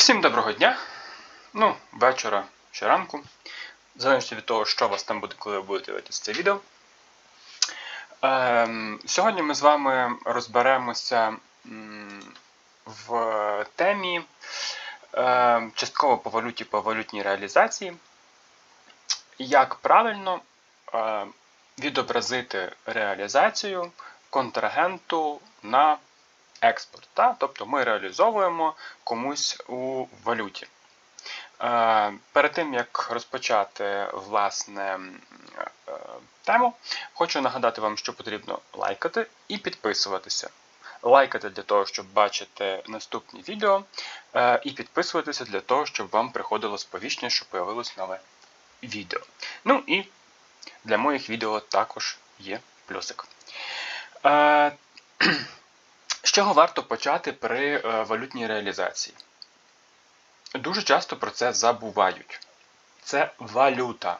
Всім доброго дня. Ну, вечора чи ранку. Залежно від того, що у вас там буде, коли ви будете дивитися це відео. Ем, сьогодні ми з вами розберемося в темі ем, частково по валюті по валютній реалізації. Як правильно е, відобразити реалізацію контрагенту на експорт. Та? Тобто ми реалізовуємо комусь у валюті. Е, Перед тим як розпочати власне е, тему, хочу нагадати вам, що потрібно лайкати і підписуватися. Лайкати для того, щоб бачити наступні відео, е, і підписуватися для того, щоб вам приходило сповіщення, що появилось нове відео. Ну і для моїх відео також є плюсик. З чого варто почати при е, валютній реалізації? Дуже часто про це забувають. Це валюта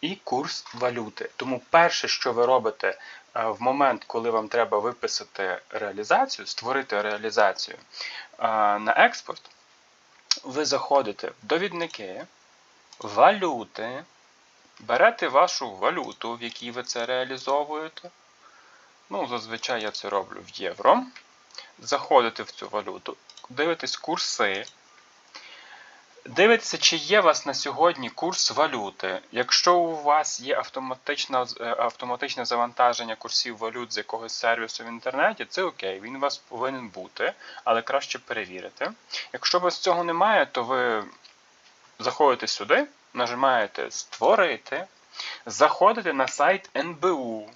і курс валюти. Тому перше, що ви робите е, в момент, коли вам треба виписати реалізацію, створити реалізацію е, на експорт, ви заходите в довідники, валюти, берете вашу валюту, в якій ви це реалізовуєте. Ну, зазвичай я це роблю в євро. Заходите в цю валюту, дивитесь курси. Дивитеся, чи є у вас на сьогодні курс валюти. Якщо у вас є автоматичне, автоматичне завантаження курсів валют з якогось сервісу в інтернеті, це окей, він у вас повинен бути, але краще перевірити. Якщо у вас цього немає, то ви заходите сюди, нажимаєте Створити, заходите на сайт НБУ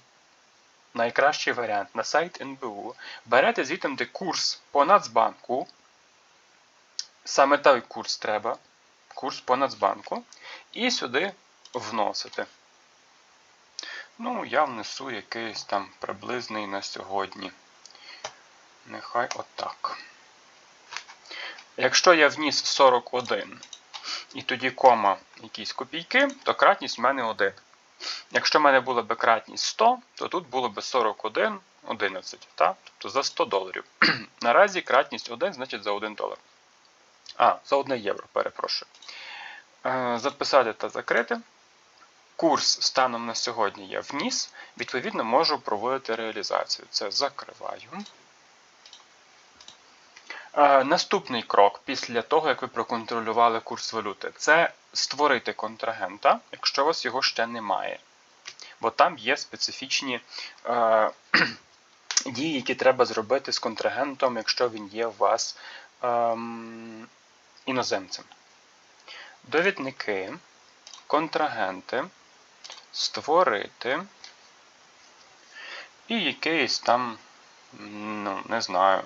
найкращий варіант на сайт НБУ. Берете звідти, де курс по Нацбанку. Саме той курс треба. Курс по Нацбанку. І сюди вносите. Ну, я внесу якийсь там приблизний на сьогодні. Нехай отак. Якщо я вніс 41 і тоді кома якісь копійки, то кратність в мене 1. Якщо в мене була би кратність 100, то тут було б 41, 11, та? тобто за 100 доларів. Наразі кратність 1, значить за 1 долар. А, за 1 євро, перепрошую. Е, записати та закрити. Курс станом на сьогодні я вніс, відповідно, можу проводити реалізацію. Це закриваю. Е, наступний крок після того, як ви проконтролювали курс валюти, це створити контрагента, якщо у вас його ще немає. Бо там є специфічні е, дії, які треба зробити з контрагентом, якщо він є у вас е, іноземцем. Довідники, контрагенти, створити і якийсь там, ну, не знаю.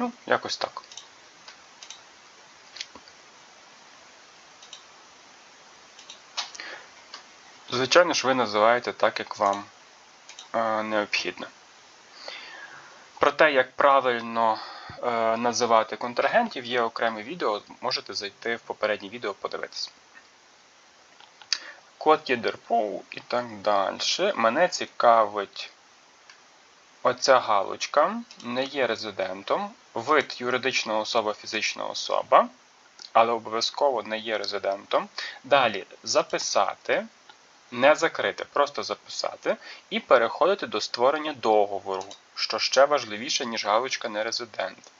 Ну, якось так. Звичайно ж, ви називаєте так, як вам е, необхідно. Про те, як правильно е, називати контрагентів, є окреме відео, можете зайти в попереднє відео подивитися. Код ЄДРПОУ і так далі. Мене цікавить оця галочка, не є резидентом, вид юридична особа, фізична особа, але обов'язково не є резидентом. Далі записати, не закрити, просто записати, і переходити до створення договору, що ще важливіше, ніж галочка не резидент.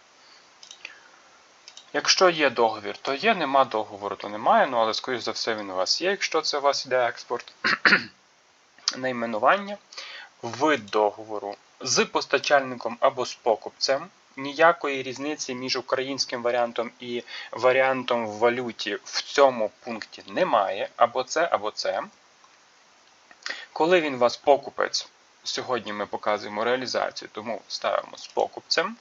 Якщо є договір, то є, нема договору, то немає, ну але, скоріш за все, він у вас є, якщо це у вас йде експорт. Найменування, вид договору з постачальником або з покупцем. Ніякої різниці між українським варіантом і варіантом в валюті в цьому пункті немає. Або це, або це. Коли він вас покупець, сьогодні ми показуємо реалізацію, тому ставимо з покупцем.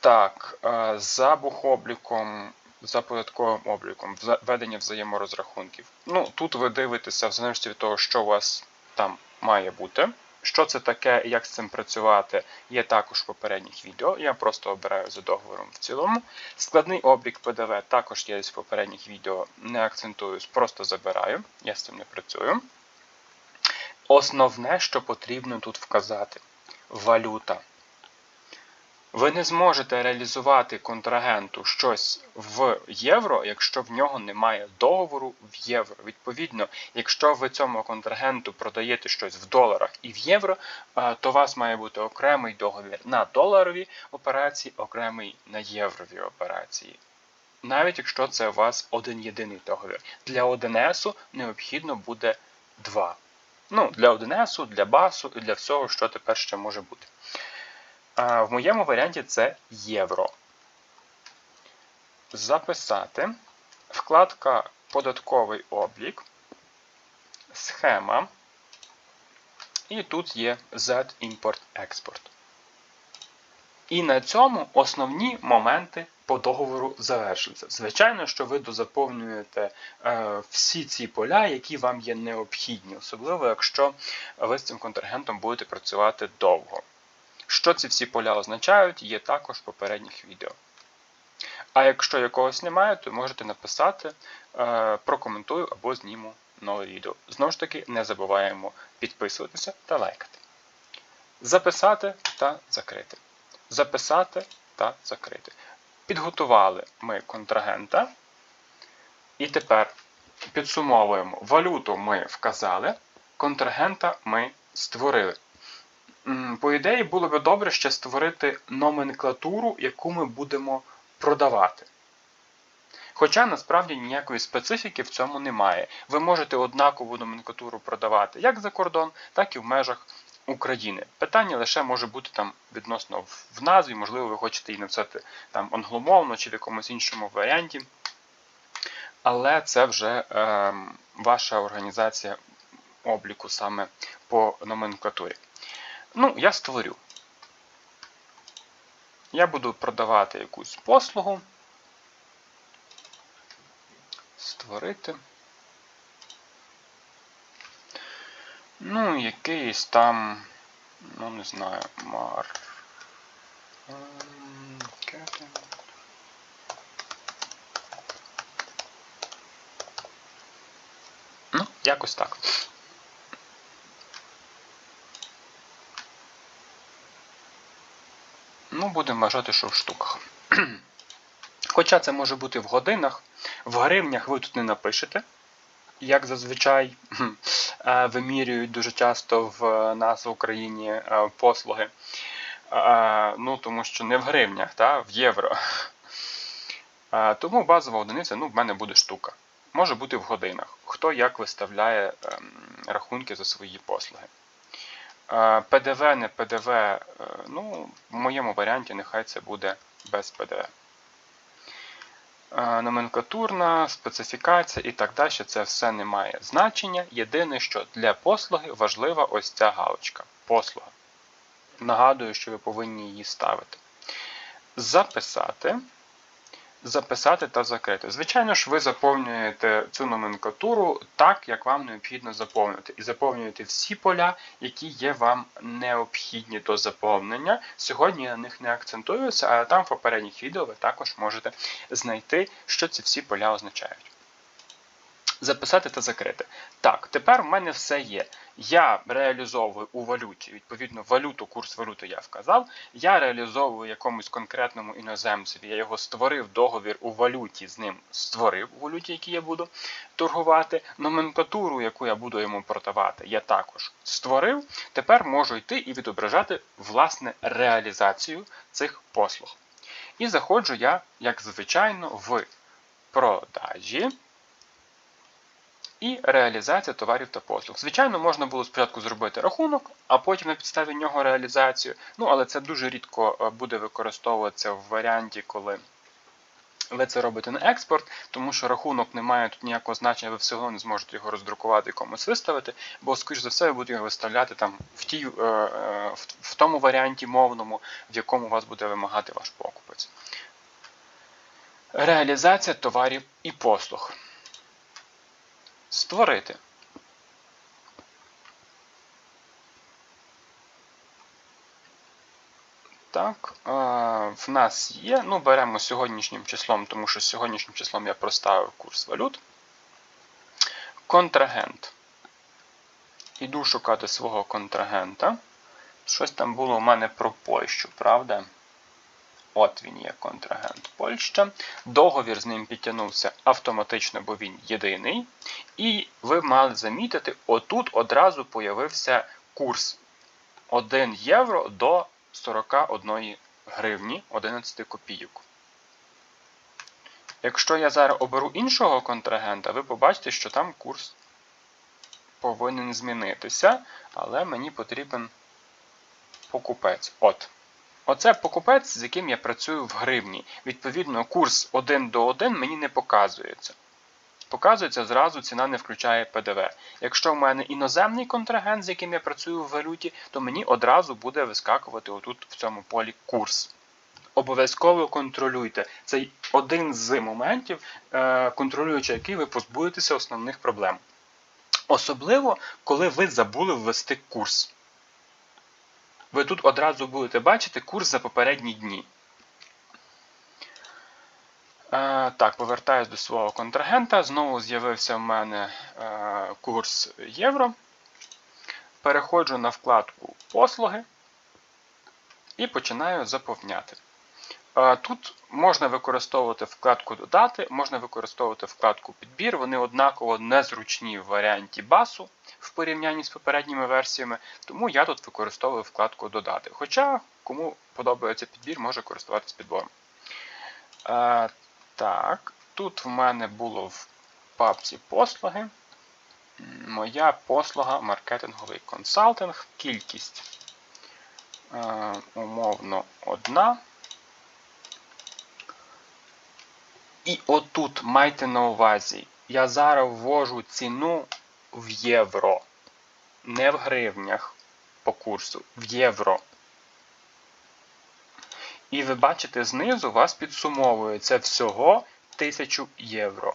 Так, е, за бухобліком, за податковим обліком, ведення взаєморозрахунків. Ну, Тут ви дивитеся, в залежності від того, що у вас там має бути. Що це таке і як з цим працювати, є також в попередніх відео. Я просто обираю за договором в цілому. Складний облік ПДВ також є в попередніх відео, не акцентуюсь, просто забираю, я з цим не працюю. Основне, що потрібно тут вказати валюта. Ви не зможете реалізувати контрагенту щось в євро, якщо в нього немає договору в євро. Відповідно, якщо ви цьому контрагенту продаєте щось в доларах і в євро, то у вас має бути окремий договір на доларові операції, окремий на єврові операції. Навіть якщо це у вас один єдиний договір. Для 1С необхідно буде два. Ну, Для 1С, для басу і для всього, що тепер ще може бути. В моєму варіанті це євро. Записати. Вкладка Податковий облік, схема. І тут є Z-Import-Export. І на цьому основні моменти по договору завершуються. Звичайно, що ви дозаповнюєте е, всі ці поля, які вам є необхідні, особливо якщо ви з цим контрагентом будете працювати довго. Що ці всі поля означають, є також в попередніх відео. А якщо якогось немає, то можете написати, е, прокоментую або зніму нове відео. Знову ж таки, не забуваємо підписуватися та лайкати. Записати та закрити. Записати та закрити. Підготували ми контрагента. І тепер підсумовуємо, валюту ми вказали, контрагента ми створили. По ідеї, було б добре ще створити номенклатуру, яку ми будемо продавати. Хоча насправді ніякої специфіки в цьому немає. Ви можете однакову номенклатуру продавати як за кордон, так і в межах України. Питання лише може бути там відносно в назві, можливо, ви хочете її написати там англомовно чи в якомусь іншому варіанті. Але це вже е, ваша організація обліку саме по номенклатурі. Ну, я створю. Я буду продавати якусь послугу. Створити. Ну, якийсь там, ну, не знаю, мар. Ну, якось так. Ну, будемо вважати, що в штуках. Хоча це може бути в годинах, в гривнях ви тут не напишете, як зазвичай е, вимірюють дуже часто в нас в Україні е, послуги. Е, ну, Тому що не в гривнях, та, в євро. Тому базова одиниця ну, в мене буде штука. Може бути в годинах. Хто як виставляє ем, рахунки за свої послуги. ПДВ, не ПДВ, е, ну, в моєму варіанті нехай це буде без ПДВ. Номенклатурна, специфікація і так далі, це все не має значення. Єдине, що для послуги важлива ось ця галочка. Послуга. Нагадую, що ви повинні її ставити. Записати записати та закрити. Звичайно ж, ви заповнюєте цю номенклатуру так, як вам необхідно заповнити. І заповнюєте всі поля, які є вам необхідні до заповнення. Сьогодні я на них не акцентуюся, але там в попередніх відео ви також можете знайти, що ці всі поля означають. Записати та закрити. Так, тепер в мене все є. Я реалізовую у валюті, відповідно, валюту, курс валюти я вказав. Я реалізовую якомусь конкретному іноземцеві, я його створив договір у валюті, з ним створив у валюті, якій я буду торгувати. Номенклатуру, яку я буду йому продавати, я також створив. Тепер можу йти і відображати власне реалізацію цих послуг. І заходжу я, як звичайно, в продажі і реалізація товарів та послуг. Звичайно, можна було спочатку зробити рахунок, а потім на підставі нього реалізацію. Ну, але це дуже рідко е, буде використовуватися в варіанті, коли ви це робите на експорт, тому що рахунок не має тут ніякого значення, ви все одно не зможете його роздрукувати і комусь виставити, бо, скоріш за все, ви будете його виставляти там в тій, е, е, в тому варіанті мовному, в якому вас буде вимагати ваш покупець. Реалізація товарів і послуг. Створити. Так, е, в нас є. Ну, беремо сьогоднішнім числом, тому що сьогоднішнім числом я проставив курс валют. Контрагент. Іду шукати свого контрагента. Щось там було у мене про Польщу, правда? От він є контрагент Польща. Договір з ним підтягнувся автоматично, бо він єдиний. І ви мали замітити, отут одразу появився курс 1 євро до 41 гривні 11 копійок. Якщо я зараз оберу іншого контрагента, ви побачите, що там курс повинен змінитися, але мені потрібен покупець. От. Оце покупець, з яким я працюю в гривні. Відповідно, курс 1 до 1 мені не показується. Показується зразу ціна не включає ПДВ. Якщо в мене іноземний контрагент, з яким я працюю в валюті, то мені одразу буде вискакувати отут в цьому полі курс. Обов'язково контролюйте. Це один з моментів, е, контролюючи який ви позбудетеся основних проблем. Особливо, коли ви забули ввести курс. Ви тут одразу будете бачити курс за попередні дні. Е, так, повертаюсь до свого контрагента. Знову з'явився в мене е, курс євро. Переходжу на вкладку Послуги і починаю заповняти. Тут можна використовувати вкладку Додати, можна використовувати вкладку Підбір. Вони однаково незручні в варіанті басу в порівнянні з попередніми версіями, тому я тут використовую вкладку Додати. Хоча, кому подобається підбір, може користуватися підбором. Так, тут в мене було в папці послуги. Моя послуга маркетинговий консалтинг. Кількість умовно одна. І отут майте на увазі, я зараз ввожу ціну в євро. Не в гривнях по курсу, в євро. І ви бачите, знизу вас підсумовує це всього 1000 євро.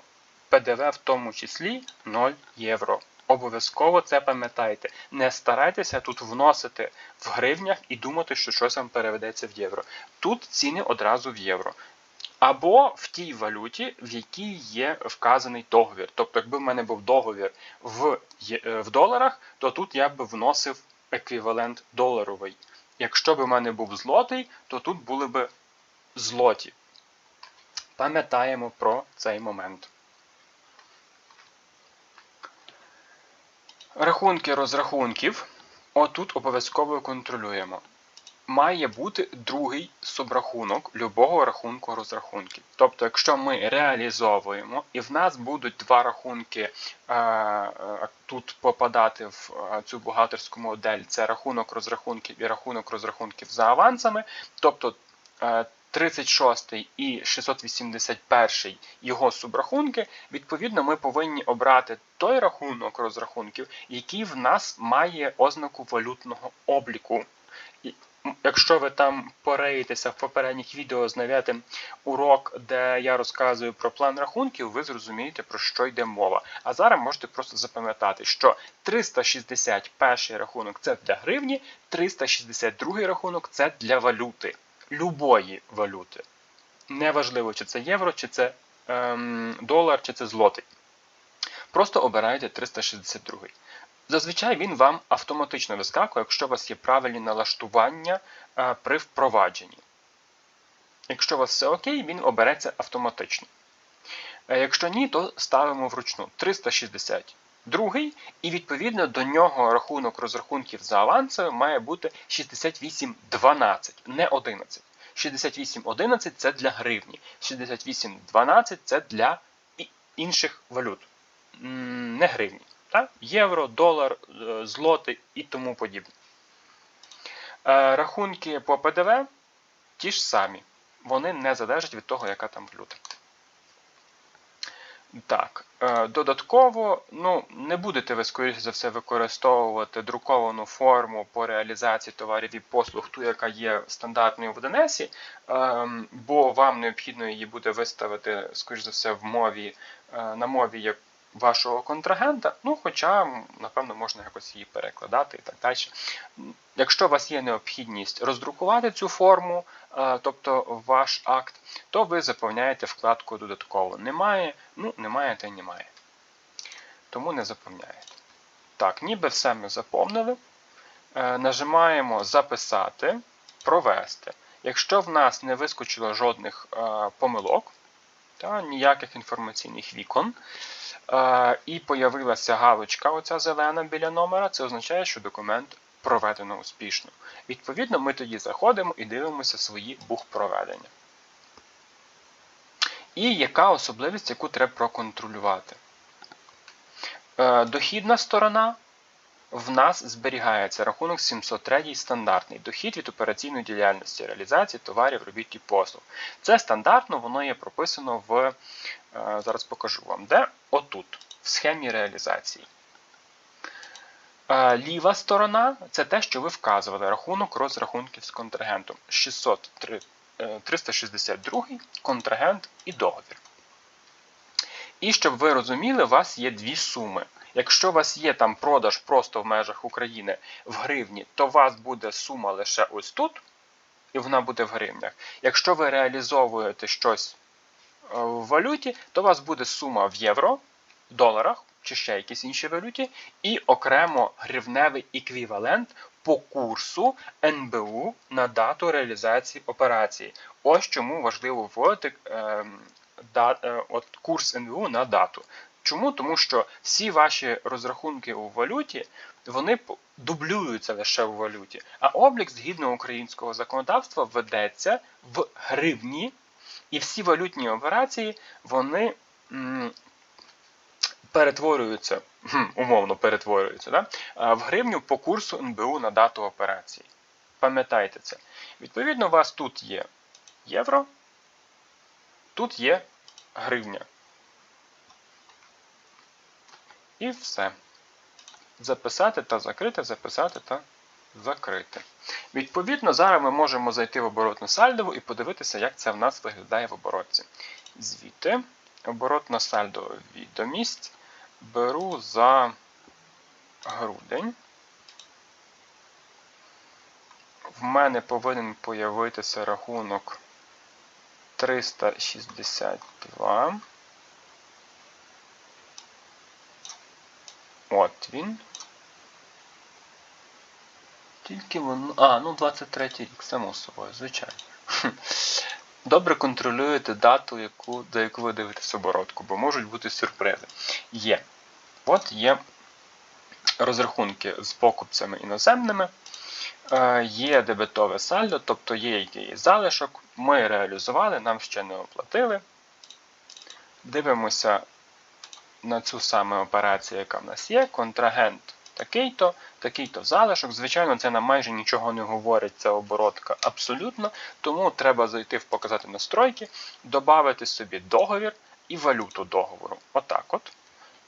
ПДВ в тому числі 0 євро. Обов'язково це пам'ятайте. Не старайтеся тут вносити в гривнях і думати, що щось вам переведеться в євро. Тут ціни одразу в євро. Або в тій валюті, в якій є вказаний договір. Тобто, якби в мене був договір в е, в доларах, то тут я б вносив еквівалент доларовий. Якщо б у мене був злотий, то тут були б злоті. Пам'ятаємо про цей момент. Рахунки розрахунків. Отут обов'язково контролюємо. Має бути другий субрахунок любого рахунку розрахунків. Тобто, якщо ми реалізовуємо, і в нас будуть два рахунки е, е, тут попадати в е, цю бухгалтерську модель, це рахунок розрахунків і рахунок розрахунків за авансами, тобто 36 і 681 його субрахунки, відповідно, ми повинні обрати той рахунок розрахунків, який в нас має ознаку валютного обліку. Якщо ви там пореєтеся в попередніх відео, знайдете урок, де я розказую про план рахунків, ви зрозумієте, про що йде мова. А зараз можете просто запам'ятати, що 361 рахунок це для гривні, 362 рахунок це для валюти. Любої валюти. Неважливо, чи це євро, чи це ем, долар, чи це злотий. Просто обирайте 362. Зазвичай він вам автоматично вискакує, якщо у вас є правильні налаштування е, при впровадженні. Якщо у вас все окей, він обереться автоматично. Е, якщо ні, то ставимо вручну 362 і відповідно до нього рахунок розрахунків за авансом має бути 6812, не 11. 6811 це для гривні, 6812 це для інших валют, не гривні. Так? Євро, долар, е, злоти і тому подібне. Е, рахунки по ПДВ ті ж самі. Вони не залежать від того, яка там валюта. Так, е, додатково, ну, не будете ви, скоріше за все, використовувати друковану форму по реалізації товарів і послуг, ту, яка є стандартною в ДНСі, ем, бо вам необхідно її буде виставити, скоріш за все, в мові, на мові, вашого контрагента, ну, хоча, напевно, можна якось її перекладати і так далі. Якщо у вас є необхідність роздрукувати цю форму, е, тобто ваш акт, то ви заповняєте вкладку додатково. Немає, ну, немає, та й немає. Тому не заповняєте. Так, ніби все ми заповнили. Е, Нажимаємо Записати, провести. Якщо в нас не вискочило жодних е, помилок, та ніяких інформаційних вікон, е, і появилася галочка, оця зелена біля номера, це означає, що документ проведено успішно. Відповідно, ми тоді заходимо і дивимося свої бух проведення. І яка особливість, яку треба проконтролювати? Е, Дохідна сторона в нас зберігається рахунок 703 стандартний дохід від операційної діяльності, реалізації товарів, робіт і послуг. Це стандартно, воно є прописано в, е, зараз покажу вам, де отут, в схемі реалізації. Е, Ліва сторона це те, що ви вказували, рахунок розрахунків з контрагентом. 603, е, 362 контрагент і договір. І щоб ви розуміли, у вас є дві суми. Якщо у вас є там продаж просто в межах України в гривні, то у вас буде сума лише ось тут, і вона буде в гривнях. Якщо ви реалізовуєте щось е, в валюті, то у вас буде сума в євро, доларах чи ще якійсь іншій валюті, і окремо гривневий еквівалент по курсу НБУ на дату реалізації операції. Ось чому важливо вводити е, да, е, от курс НБУ на дату. Чому? Тому що всі ваші розрахунки у валюті вони дублюються лише у валюті, а облік згідно українського законодавства ведеться в гривні, і всі валютні операції вони перетворюються, умовно перетворюються да? в гривню по курсу НБУ на дату операції. Пам'ятайте це. Відповідно, у вас тут є євро, тут є гривня. І все. Записати та закрити, записати та закрити. Відповідно, зараз ми можемо зайти в оборотну сальдову і подивитися, як це в нас виглядає в оборотці. Звідти, оборотна сальдова відомість. Беру за грудень. В мене повинен появитися рахунок 362. От він. Тільки воно. А, ну 23 рік, само собою, звичайно. Добре контролюєте дату, яку, до яку ви дивитесь оборотку, бо можуть бути сюрпризи. Є. От є розрахунки з покупцями іноземними. Е, Є дебетове сальдо, тобто є якийсь залишок. Ми реалізували, нам ще не оплатили. Дивимося на цю саме операцію, яка в нас є. Контрагент такий-то, такий-то залишок. Звичайно, це нам майже нічого не говорить, ця оборотка абсолютно. Тому треба зайти в показати настройки, додати собі договір і валюту договору. Отак от.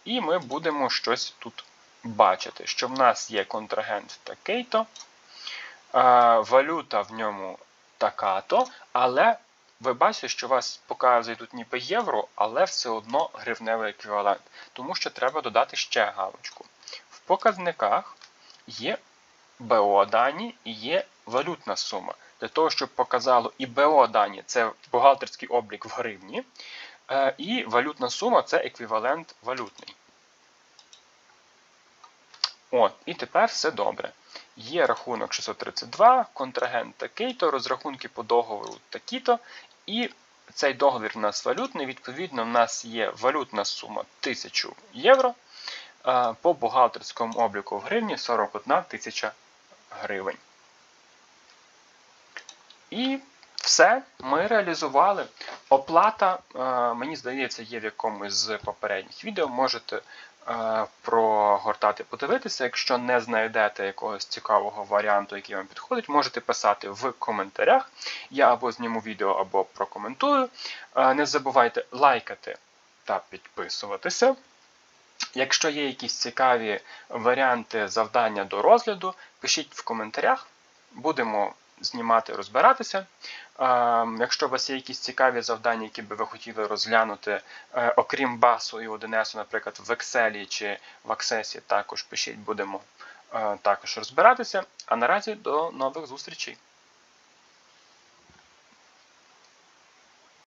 І ми будемо щось тут бачити, що в нас є контрагент такий-то, валюта в ньому така-то, але ви бачите, що у вас показує тут ніби євро, але все одно гривневий еквівалент. Тому що треба додати ще галочку. В показниках є БО дані і є валютна сума. Для того, щоб показало і БО дані це бухгалтерський облік в гривні, е, і валютна сума це еквівалент валютний. От, і тепер все добре. Є рахунок 632, контрагент такий-то, розрахунки по договору такі-то, і цей договір у нас валютний. Відповідно, в нас є валютна сума 1000 євро. По бухгалтерському обліку в гривні 41 тисяча гривень. І все, ми реалізували. Оплата, мені здається, є в якомусь з попередніх відео. Можете прогортати, подивитися. Якщо не знайдете якогось цікавого варіанту, який вам підходить, можете писати в коментарях. Я або зніму відео, або прокоментую. Е, Не забувайте лайкати та підписуватися. Якщо є якісь цікаві варіанти завдання до розгляду, пишіть в коментарях. Будемо знімати, розбиратися. Якщо у вас є якісь цікаві завдання, які би ви хотіли розглянути, е, окрім басу і 1С, наприклад, в Excel чи в Access, також пишіть, будемо е, також розбиратися. А наразі до нових зустрічей!